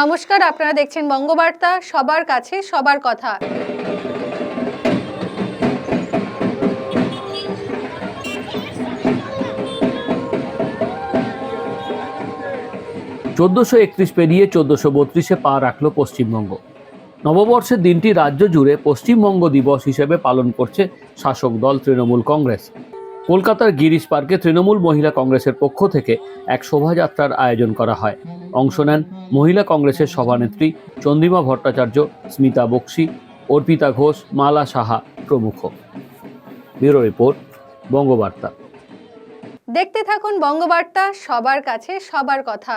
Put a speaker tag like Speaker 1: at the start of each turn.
Speaker 1: নমস্কার, আপনারা দেখছেন বঙ্গবার্তা, সবার কাছে সবার কথা।
Speaker 2: চোদ্দোশো একত্রিশ পেরিয়ে চোদ্দোশো বত্রিশে পা রাখল পশ্চিমবঙ্গ। নববর্ষের দিনটি রাজ্য জুড়ে পশ্চিমবঙ্গ দিবস হিসেবে পালন করছে শাসক দল তৃণমূল কংগ্রেস। কলকাতার গিরিশ পার্কে তৃণমূল মহিলা কংগ্রেসের পক্ষ থেকে এক শোভাযাত্রার আয়োজন করা হয়। অংশ নেন মহিলা কংগ্রেসের সভানেত্রী চন্দ্রিমা ভট্টাচার্য, স্মিতা বক্সি, অর্পিতা ঘোষ, মালা সাহা প্রমুখ। Bureau report, Bangabarta.
Speaker 1: দেখতে থাকুন বঙ্গবার্তা, সবার কাছে সবার কথা।